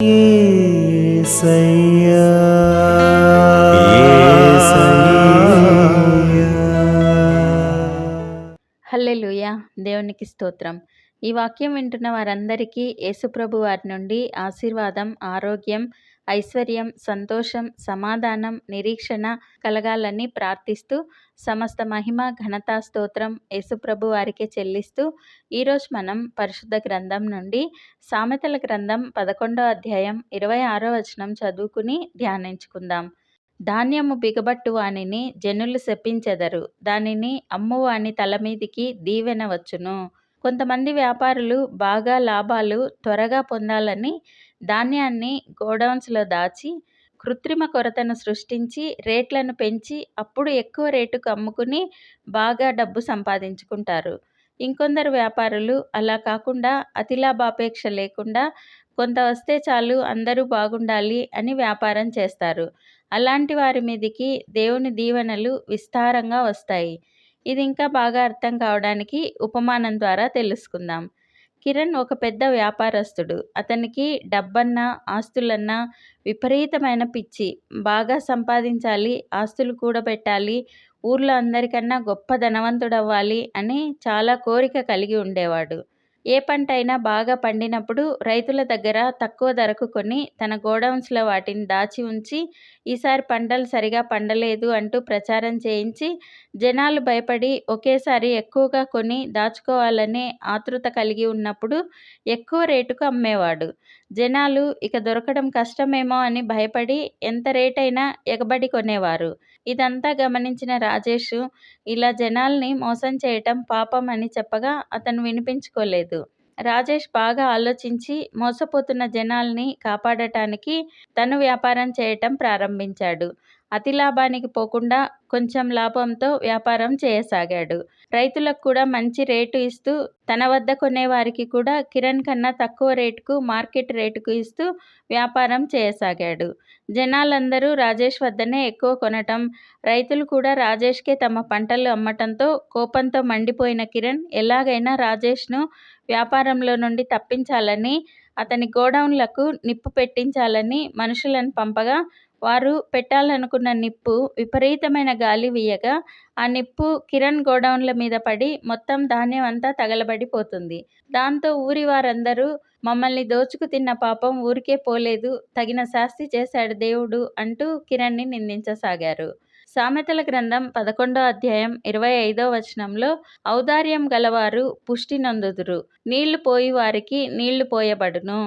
యేసయ్యా దేవునికి స్తోత్రం. ఈ వాక్యం వింటున్న వారందరికీ యేసుప్రభు వారి నుండి ఆశీర్వాదం ఆరోగ్యం ఐశ్వర్యం సంతోషం సమాధానం నిరీక్షణ కలగాలని ప్రార్థిస్తూ సమస్త మహిమ ఘనతా స్తోత్రం యేసుప్రభు వారికే చెల్లిస్తూ ఈరోజు మనం పరిశుద్ధ గ్రంథం నుండి సామెతల గ్రంథం పదకొండో అధ్యాయం ఇరవై ఆరో వచనం చదువుకుని ధ్యానించుకుందాం. ధాన్యము బిగబట్టు వానిని జనులు శపించెదరు. దానిని అమ్మువాని తల మీదికి దీవెన వచ్చును. కొంతమంది వ్యాపారులు బాగా లాభాలు త్వరగా పొందాలని ధాన్యాన్ని గోడౌన్స్లో దాచి కృత్రిమ కొరతను సృష్టించి రేట్లను పెంచి అప్పుడు ఎక్కువ రేటుకు అమ్ముకుని బాగా డబ్బు సంపాదించుకుంటారు. ఇంకొందరు వ్యాపారులు అలా కాకుండా అతిలాభాపేక్ష లేకుండా కొంత వస్తే చాలు అందరూ బాగుండాలి అని వ్యాపారం చేస్తారు. అలాంటి వారి మీదికి దేవుని దీవెనలు విస్తారంగా వస్తాయి. ఇది ఇంకా బాగా అర్థం కావడానికి ఉపమానం ద్వారా తెలుసుకుందాం. కిరణ్ ఒక పెద్ద వ్యాపారస్తుడు. అతనికి డబ్బన్నా ఆస్తులన్నా విపరీతమైన పిచ్చి. బాగా సంపాదించాలి ఆస్తులు కూడబెట్టాలి ఊర్లో అందరికన్నా గొప్ప ధనవంతుడవ్వాలి అని చాలా కోరిక కలిగి ఉండేవాడు. ఏ పంట అయినా బాగా పండినప్పుడు రైతుల దగ్గర తక్కువ ధరకు కొని తన గోడౌన్స్లో వాటిని దాచి ఉంచి ఈసారి పంటలు సరిగా పండలేదు అంటూ ప్రచారం చేయించి జనాలు భయపడి ఒకేసారి ఎక్కువగా కొని దాచుకోవాలనే ఆతృత కలిగి ఉన్నప్పుడు ఎక్కువ రేటుకు అమ్మేవాడు. జనాలు ఇక దొరకడం కష్టమేమో అని భయపడి ఎంత రేటైనా ఎగబడి కొనేవారు. ఇదంతా గమనించిన రాజేష్ ఇలా జనాల్ని మోసం చేయటం పాపం అని చెప్పగా అతను వినిపించుకోలేదు. రాజేష్ బాగా ఆలోచించి మోసపోతున్న జనాల్ని కాపాడటానికి తను వ్యాపారం చేయటం ప్రారంభించాడు. అతి లాభానికి పోకుండా కొంచెం లాభంతో వ్యాపారం చేయసాగాడు. రైతులకు కూడా మంచి రేటు ఇస్తూ తన వద్ద కొనేవారికి కూడా కిరణ్ కన్నా తక్కువ రేటుకు మార్కెట్ రేటుకు ఇస్తూ వ్యాపారం చేయసాగాడు. జనాలందరూ రాజేష్ వద్దనే ఎక్కువ కొనటం రైతులు కూడా రాజేష్కే తమ పంటలు అమ్మటంతో కోపంతో మండిపోయిన కిరణ్ ఎలాగైనా రాజేష్ను వ్యాపారంలో నుండి తప్పించాలని అతని గోడౌన్లకు నిప్పు పెట్టించాలని మనుషులను పంపగా వారు పెట్టాలనుకున్న నిప్పు విపరీతమైన గాలి వీయగా ఆ నిప్పు కిరణ్ గోడౌన్ల మీద పడి మొత్తం ధాన్యం అంతా తగలబడిపోతుంది. దాంతో ఊరి వారందరూ మమ్మల్ని దోచుకు తిన్న పాపం ఊరికే పోలేదు తగిన శాస్తి చేశాడు దేవుడు అంటూ కిరణ్ని నిందించసాగారు. సామెతల గ్రంథం పదకొండో అధ్యాయం ఇరవై ఐదో వచనంలో ఔదార్యం గలవారు పుష్టి నందుదురు నీళ్ళు పోయి వారికి నీళ్ళు పోయబడును.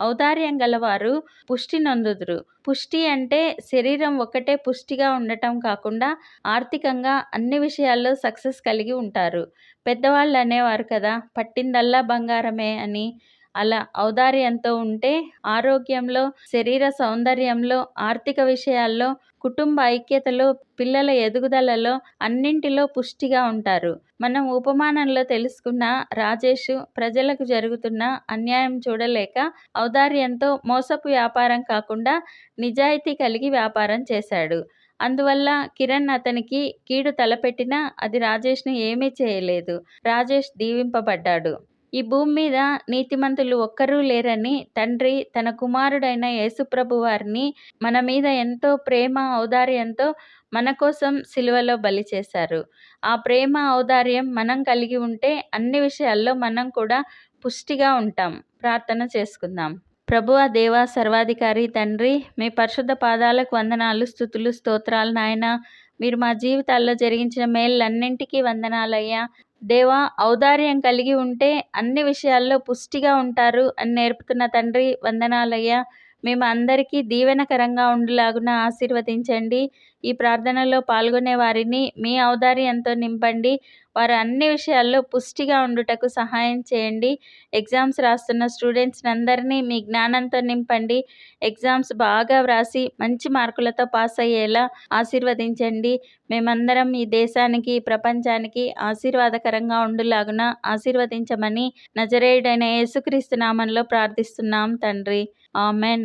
ఔదార్యం గలవారు పుష్టి నొందుదురు. పుష్టి అంటే శరీరం ఒక్కటే పుష్టిగా ఉండటం కాకుండా ఆర్థికంగా అన్ని విషయాల్లో సక్సెస్ కలిగి ఉంటారు. పెద్దవాళ్ళు అనేవారు కదా పట్టిందల్లా బంగారమే అని అలా ఔదార్యంతో ఉంటే ఆరోగ్యంలో శరీర సౌందర్యంలో ఆర్థిక విషయాల్లో కుటుంబ ఐక్యతలో పిల్లల ఎదుగుదలలో అన్నింటిలో పుష్టిగా ఉంటారు. మనం ఉపమానంలో తెలుసుకున్న రాజేష్ ప్రజలకు జరుగుతున్న అన్యాయం చూడలేక ఔదార్యంతో మోసపు వ్యాపారం కాకుండా నిజాయితీ కలిగి వ్యాపారం చేశాడు. అందువల్ల కిరణ్ అతనికి కీడు తలపెట్టినా అది రాజేష్ను ఏమీ చేయలేదు. రాజేష్ దీవింపబడ్డాడు. ఈ భూమి మీద నీతిమంతులు ఒక్కరూ లేరని తండ్రి తన కుమారుడైన యేసుప్రభు వారిని మన మీద ఎంతో ప్రేమ ఔదార్యంతో మన కోసం సిలువలో బలి చేశారు. ఆ ప్రేమ ఔదార్యం మనం కలిగి ఉంటే అన్ని విషయాల్లో మనం కూడా పుష్టిగా ఉంటాం. ప్రార్థన చేసుకుందాం. ప్రభు దేవ సర్వాధికారి తండ్రి మీ పరిశుద్ధ పాదాలకు వందనాలు స్థుతులు స్తోత్రాలు నాయన. మీరు మా జీవితాల్లో జరిగించిన మేళ్ళన్నింటికీ వందనాలయ్యా. దేవా ఔదార్యం కలిగి ఉంటే అన్ని విషయాల్లో పుష్టిగా ఉంటారు అని నేర్పుతున్న తండ్రి వందనాలయ్యా. మేము అందరికీ దీవెనకరంగా ఉండులాగున ఆశీర్వదించండి. ఈ ప్రార్థనలో పాల్గొనే వారిని మీ ఔదార్యంతో నింపండి. వారు అన్ని విషయాల్లో పుష్టిగా ఉండుటకు సహాయం చేయండి. ఎగ్జామ్స్ రాస్తున్న స్టూడెంట్స్ని అందరినీ మీ జ్ఞానంతో నింపండి. ఎగ్జామ్స్ బాగా వ్రాసి మంచి మార్కులతో పాస్ అయ్యేలా ఆశీర్వదించండి. మేమందరం ఈ దేశానికి ప్రపంచానికి ఆశీర్వాదకరంగా ఉండులాగున ఆశీర్వదించమని నజరేయుడైన యేసుక్రీస్తు నామంలో ప్రార్థిస్తున్నాం తండ్రి. ఆమెన్.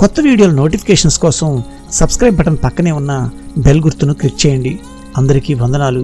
కొత్త వీడియోల నోటిఫికేషన్స్ కోసం సబ్స్క్రైబ్ బటన్ పక్కనే ఉన్న బెల్ గుర్తును క్లిక్ చేయండి. అందరికీ వందనాలు.